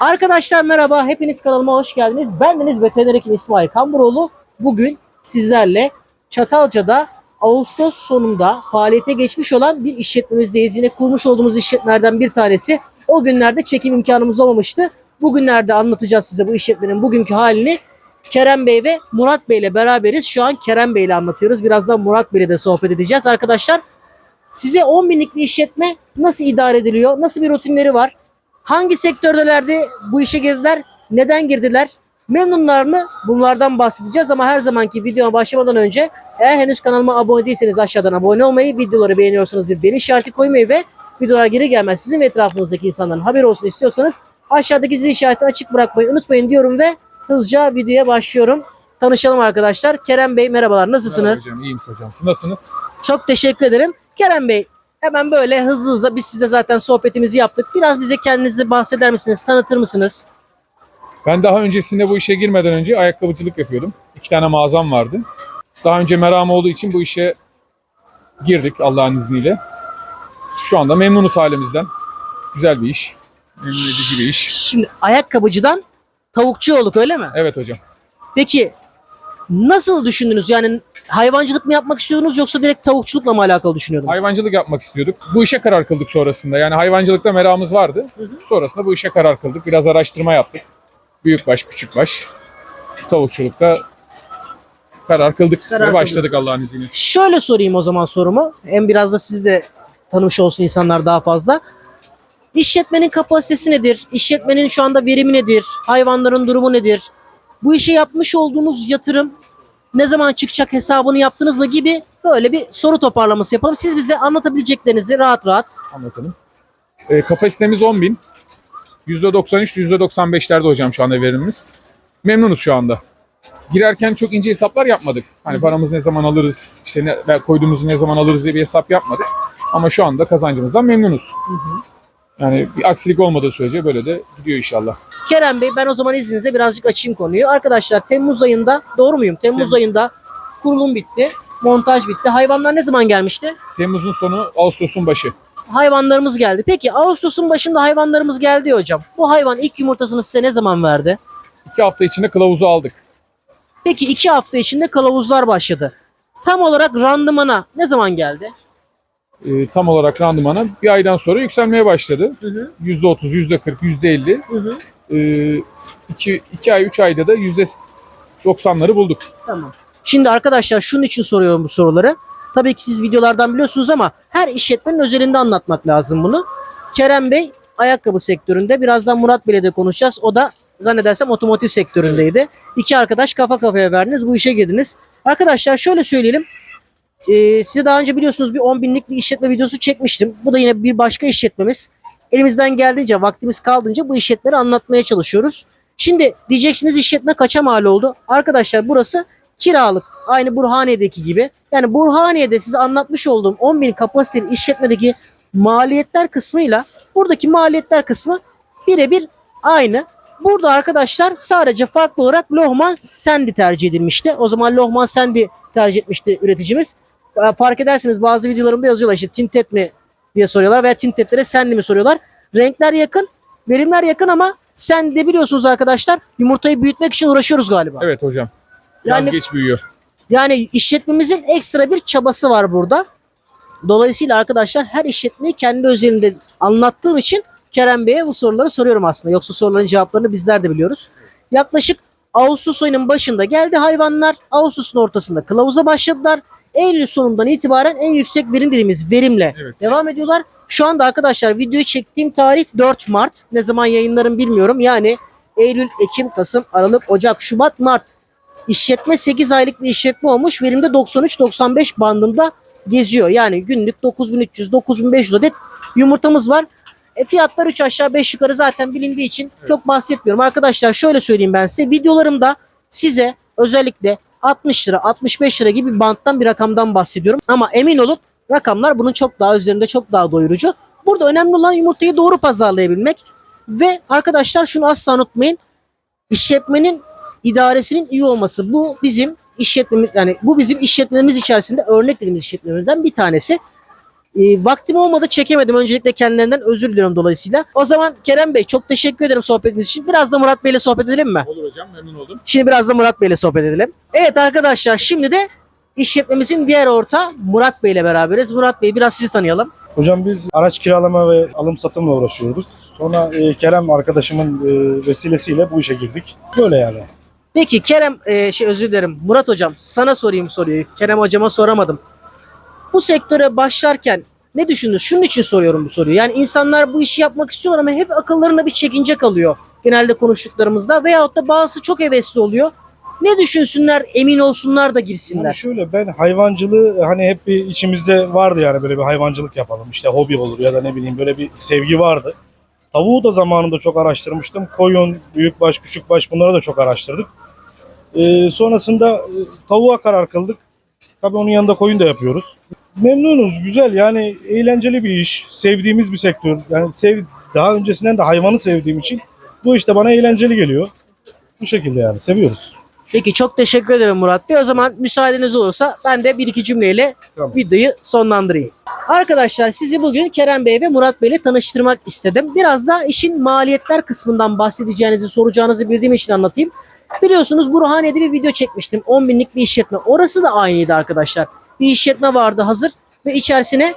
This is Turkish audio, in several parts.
Arkadaşlar merhaba, hepiniz kanalıma hoş geldiniz. Bendeniz veteriner hekim İsmail Kamburoğlu. Bugün sizlerle Çatalca'da Ağustos sonunda faaliyete geçmiş olan bir işletmemizdeyiz. Yine kurmuş olduğumuz işletmelerden bir tanesi. O günlerde çekim imkanımız olmamıştı. Bugünlerde anlatacağız size bu işletmenin bugünkü halini. Kerem Bey ve Murat Bey ile beraberiz. Şu an Kerem Bey ile anlatıyoruz. Birazdan Murat Bey ile de sohbet edeceğiz. Arkadaşlar size 10 binlik bir işletme nasıl idare ediliyor? Nasıl bir rutinleri var? Hangi sektördelerdi bu işe girdiler? Neden girdiler? Memnunlar mı? Bunlardan bahsedeceğiz ama her zamanki videoma başlamadan önce eğer henüz kanalıma abone değilseniz aşağıdan abone olmayı, videoları beğeniyorsanız bir beğeni işareti koymayı ve videolar geri gelmez sizin ve etrafınızdaki insanların haberi olsun istiyorsanız aşağıdaki zil işaretini açık bırakmayı unutmayın diyorum ve hızlıca videoya başlıyorum. Tanışalım arkadaşlar. Kerem Bey merhabalar nasılsınız? Merhaba hocam, iyiyim hocam. Siz nasılsınız? Çok teşekkür ederim. Kerem Bey hemen böyle hızlı hızlı biz size zaten sohbetimizi yaptık. Biraz bize kendinizi bahseder misiniz? Tanıtır mısınız? Ben daha öncesinde bu işe girmeden önce ayakkabıcılık yapıyordum. İki tane mağazam vardı. Daha önce meram olduğu için bu işe girdik Allah'ın izniyle. Şu anda memnunuz halimizden. Güzel bir iş. Memnun edici bir iş. Şimdi ayakkabıcıdan tavukçu olduk öyle mi? Evet hocam. Peki nasıl düşündünüz? Yani hayvancılık mı yapmak istiyordunuz yoksa direkt tavukçulukla mı alakalı düşünüyordunuz? Hayvancılık yapmak istiyorduk. Bu işe karar kıldık sonrasında. Yani hayvancılıkta meramımız vardı. Sonrasında bu işe karar kıldık. Biraz araştırma yaptık. Büyükbaş, küçükbaş. Tavukçulukta karar kıldık Karar ve başladık Allah'ın izniyle. Şöyle sorayım o zaman sorumu. Hem biraz da siz de tanımış olsun insanlar daha fazla. İşletmenin kapasitesi nedir? İşletmenin şu anda verimi nedir? Hayvanların durumu nedir? Bu işe yapmış olduğunuz yatırım ne zaman çıkacak hesabını yaptınız mı gibi böyle bir soru toparlaması yapalım. Siz bize anlatabileceklerinizi rahat rahat. anlatalım. E, kapasitemiz 10 bin. %93, %95'lerde hocam şu anda verimimiz. Memnunuz şu anda. Girerken çok ince hesaplar yapmadık. Hani paramızı ne zaman alırız, işte ne, koyduğumuzu ne zaman alırız diye bir hesap yapmadık. Ama şu anda kazancımızdan memnunuz. Yani bir aksilik olmadığı sürece böyle de gidiyor inşallah. Kerem Bey ben o zaman izninizle birazcık açayım konuyu. Arkadaşlar Temmuz ayında doğru muyum? Temmuz Temmuz. ayında kurulum bitti. Montaj bitti. Hayvanlar ne zaman gelmişti? Temmuz'un sonu, Ağustos'un başı. hayvanlarımız geldi. Peki Ağustos'un başında hayvanlarımız geldi hocam. Bu hayvan ilk yumurtasını size ne zaman verdi? İki hafta içinde kılavuzu aldık. Peki iki hafta içinde kılavuzlar başladı. Tam olarak randımana ne zaman geldi? E, tam olarak randımana bir aydan sonra yükselmeye başladı. Hı. %30, %40, %50. Hı hı. E, iki, iki ay, üç ayda da %90'ları bulduk. Tamam. Şimdi arkadaşlar şunun için soruyorum bu soruları. Tabii ki siz videolardan biliyorsunuz ama her işletmenin özelinde anlatmak lazım bunu. Kerem Bey ayakkabı sektöründe. Birazdan Murat Bey'le de konuşacağız. O da zannedersem otomotiv sektöründeydi. İki arkadaş kafa kafaya verdiniz. Bu işe girdiniz. Arkadaşlar şöyle söyleyelim. Ee, size daha önce biliyorsunuz bir 10 binlik bir işletme videosu çekmiştim. Bu da yine bir başka işletmemiz. Elimizden geldiğince, vaktimiz kaldığınca bu işletmeleri anlatmaya çalışıyoruz. Şimdi diyeceksiniz işletme kaça mal oldu? Arkadaşlar burası kiralık. Aynı Burhaniye'deki gibi. Yani Burhaniye'de size anlatmış olduğum 10 bin kapasiteli işletmedeki maliyetler kısmıyla buradaki maliyetler kısmı birebir aynı. Burada arkadaşlar sadece farklı olarak Lohman Sandy tercih edilmişti. O zaman Lohman Sandy tercih etmişti üreticimiz. Ee, Fark ederseniz bazı videolarımda yazıyorlar işte tintet mi diye soruyorlar veya tintetlere Sandy mi soruyorlar. Renkler yakın, verimler yakın ama Sandy biliyorsunuz arkadaşlar yumurtayı büyütmek için uğraşıyoruz galiba. Evet hocam. Biraz Yani- geç büyüyor. Yani işletmemizin ekstra bir çabası var burada. Dolayısıyla arkadaşlar her işletmeyi kendi özelinde anlattığım için Kerem Bey'e bu soruları soruyorum aslında. Yoksa soruların cevaplarını bizler de biliyoruz. Yaklaşık Ağustos ayının başında geldi hayvanlar. Ağustos'un ortasında kılavuza başladılar. Eylül sonundan itibaren en yüksek verim dediğimiz verimle Evet. devam ediyorlar. Şu anda arkadaşlar videoyu çektiğim tarih 4 Mart. Ne zaman yayınlarım bilmiyorum. Yani Eylül, Ekim, Kasım, Aralık, Ocak, Şubat, Mart. İşletme 8 aylık bir işletme olmuş. Verimde 93-95 bandında geziyor. Yani günlük 9300-9500 adet yumurtamız var. E fiyatlar 3 aşağı 5 yukarı zaten bilindiği için çok bahsetmiyorum. Arkadaşlar şöyle söyleyeyim ben size. Videolarımda size özellikle 60 lira 65 lira gibi bir banttan bir rakamdan bahsediyorum. Ama emin olun rakamlar bunun çok daha üzerinde çok daha doyurucu. Burada önemli olan yumurtayı doğru pazarlayabilmek. Ve arkadaşlar şunu asla unutmayın. İşletmenin idaresinin iyi olması. Bu bizim işletmemiz yani bu bizim işletmemiz içerisinde örnek dediğimiz işletmemizden bir tanesi. E, vaktim olmadı çekemedim. Öncelikle kendilerinden özür diliyorum dolayısıyla. O zaman Kerem Bey çok teşekkür ederim sohbetiniz için. Biraz da Murat Bey ile sohbet edelim mi? Olur hocam memnun oldum. Şimdi biraz da Murat Bey ile sohbet edelim. Evet arkadaşlar şimdi de işletmemizin diğer ortağı Murat Bey ile beraberiz. Murat Bey biraz sizi tanıyalım. Hocam biz araç kiralama ve alım satımla uğraşıyorduk. Sonra e, Kerem arkadaşımın e, vesilesiyle bu işe girdik. Böyle yani. Peki Kerem e, şey özür dilerim Murat hocam sana sorayım soruyu. Kerem hocama soramadım. Bu sektöre başlarken ne düşündünüz? Şunun için soruyorum bu soruyu. Yani insanlar bu işi yapmak istiyorlar ama hep akıllarında bir çekince kalıyor. Genelde konuştuklarımızda veyahut da bazısı çok hevesli oluyor. Ne düşünsünler emin olsunlar da Yani girsinler. şöyle ben hayvancılığı hani hep bir içimizde vardı yani böyle bir hayvancılık yapalım. İşte hobi olur ya da ne bileyim böyle bir sevgi vardı. Tavuğu da zamanında çok araştırmıştım. Koyun, büyükbaş, küçükbaş bunları da çok araştırdık. E, sonrasında e, tavuğa karar kıldık. Tabii onun yanında koyun da yapıyoruz. Memnunuz, güzel yani eğlenceli bir iş. Sevdiğimiz bir sektör. Yani sev, daha öncesinden de hayvanı sevdiğim için bu işte bana eğlenceli geliyor. Bu şekilde yani seviyoruz. Peki çok teşekkür ederim Murat Bey. O zaman müsaadeniz olursa ben de bir iki cümleyle Tamam. videoyu sonlandırayım. Arkadaşlar sizi bugün Kerem Bey ve Murat Bey ile tanıştırmak istedim. Biraz da işin maliyetler kısmından bahsedeceğinizi, soracağınızı bildiğim için anlatayım. Biliyorsunuz Burhaniye'de bir video çekmiştim. 10 binlik bir işletme. Orası da aynıydı arkadaşlar. Bir işletme vardı hazır ve içerisine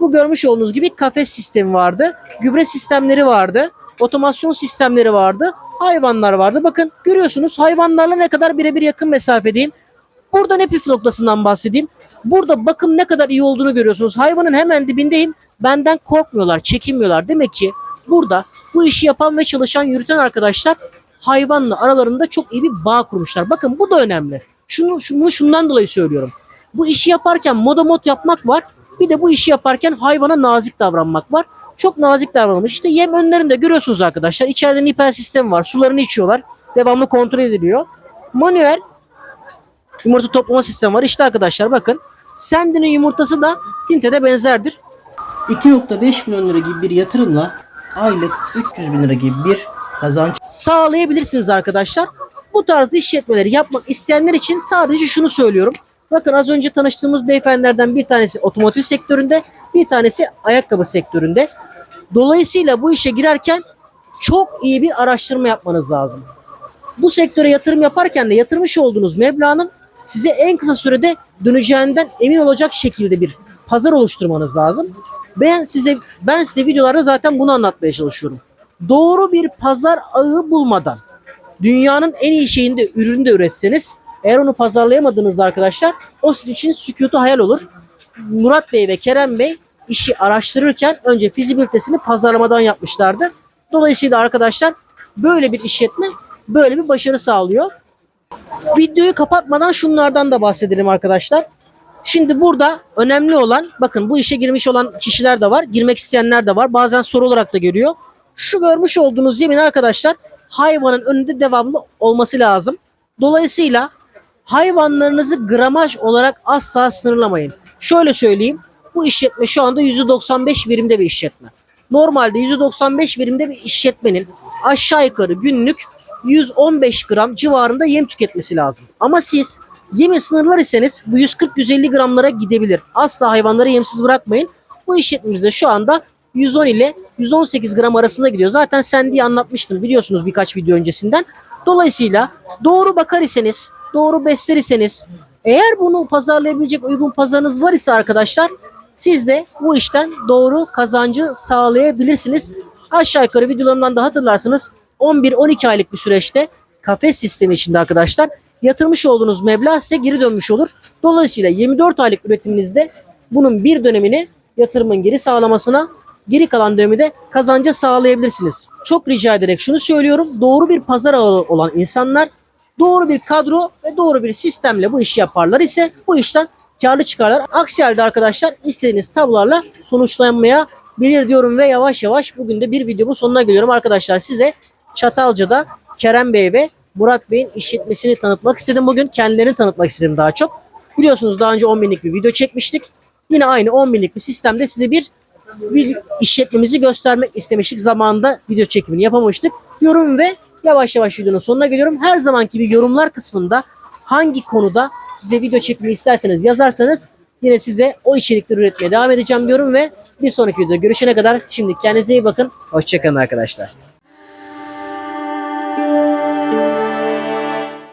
bu görmüş olduğunuz gibi kafes sistemi vardı. Gübre sistemleri vardı. Otomasyon sistemleri vardı. Hayvanlar vardı. Bakın görüyorsunuz hayvanlarla ne kadar birebir yakın mesafedeyim. Burada ne püf noktasından bahsedeyim. Burada bakım ne kadar iyi olduğunu görüyorsunuz. Hayvanın hemen dibindeyim. Benden korkmuyorlar, çekinmiyorlar. Demek ki burada bu işi yapan ve çalışan, yürüten arkadaşlar hayvanla aralarında çok iyi bir bağ kurmuşlar. Bakın bu da önemli. Şunu, şunu şundan dolayı söylüyorum. Bu işi yaparken modomot yapmak var. Bir de bu işi yaparken hayvana nazik davranmak var. Çok nazik davranılmış. İşte yem önlerinde görüyorsunuz arkadaşlar. İçeride nipel sistemi var. Sularını içiyorlar. Devamlı kontrol ediliyor. Manuel yumurta toplama sistemi var. İşte arkadaşlar bakın. Sendinin yumurtası da Tinte'de benzerdir. 2.5 milyon lira gibi bir yatırımla aylık 300 bin lira gibi bir kazanç sağlayabilirsiniz arkadaşlar. Bu tarz işletmeleri yapmak isteyenler için sadece şunu söylüyorum. Bakın az önce tanıştığımız beyefendilerden bir tanesi otomotiv sektöründe, bir tanesi ayakkabı sektöründe. Dolayısıyla bu işe girerken çok iyi bir araştırma yapmanız lazım. Bu sektöre yatırım yaparken de yatırmış olduğunuz meblağın size en kısa sürede döneceğinden emin olacak şekilde bir pazar oluşturmanız lazım. Ben size ben size videolarda zaten bunu anlatmaya çalışıyorum. Doğru bir pazar ağı bulmadan dünyanın en iyi şeyinde ürünü de üretseniz eğer onu pazarlayamadığınızda arkadaşlar o sizin için sükutu hayal olur. Murat Bey ve Kerem Bey işi araştırırken önce fizibilitesini pazarlamadan yapmışlardı. Dolayısıyla arkadaşlar böyle bir işletme böyle bir başarı sağlıyor. Videoyu kapatmadan şunlardan da bahsedelim arkadaşlar. Şimdi burada önemli olan bakın bu işe girmiş olan kişiler de var. Girmek isteyenler de var. Bazen soru olarak da geliyor. Şu görmüş olduğunuz yemin arkadaşlar hayvanın önünde devamlı olması lazım. Dolayısıyla hayvanlarınızı gramaj olarak asla sınırlamayın. Şöyle söyleyeyim. Bu işletme şu anda %95 verimde bir işletme. Normalde %95 verimde bir işletmenin aşağı yukarı günlük 115 gram civarında yem tüketmesi lazım. Ama siz yemi sınırlar iseniz bu 140-150 gramlara gidebilir. Asla hayvanları yemsiz bırakmayın. Bu işletmemizde şu anda 110 ile 118 gram arasında gidiyor. Zaten sen diye anlatmıştım biliyorsunuz birkaç video öncesinden. Dolayısıyla doğru bakar iseniz, doğru besler iseniz, eğer bunu pazarlayabilecek uygun pazarınız var ise arkadaşlar siz de bu işten doğru kazancı sağlayabilirsiniz. Aşağı yukarı videolarımdan da hatırlarsınız 11-12 aylık bir süreçte kafes sistemi içinde arkadaşlar yatırmış olduğunuz meblağ size geri dönmüş olur. Dolayısıyla 24 aylık üretiminizde bunun bir dönemini yatırımın geri sağlamasına geri kalan dönemi de kazanca sağlayabilirsiniz. Çok rica ederek şunu söylüyorum. Doğru bir pazar ağı olan insanlar doğru bir kadro ve doğru bir sistemle bu işi yaparlar ise bu işten karlı çıkarlar. Aksi halde arkadaşlar istediğiniz tablolarla sonuçlanmayabilir diyorum ve yavaş yavaş bugün de bir videomun sonuna geliyorum. Arkadaşlar size Çatalca'da Kerem Bey ve Murat Bey'in işletmesini tanıtmak istedim bugün. Kendilerini tanıtmak istedim daha çok. Biliyorsunuz daha önce 10 binlik bir video çekmiştik. Yine aynı 10 binlik bir sistemde size bir, bir işletmemizi göstermek istemiştik. Zamanında video çekimini yapamamıştık. Yorum ve yavaş yavaş videonun sonuna geliyorum. Her zamanki gibi yorumlar kısmında hangi konuda size video çekimi isterseniz yazarsanız yine size o içerikleri üretmeye devam edeceğim diyorum ve bir sonraki videoda görüşene kadar şimdi kendinize iyi bakın. Hoşçakalın arkadaşlar.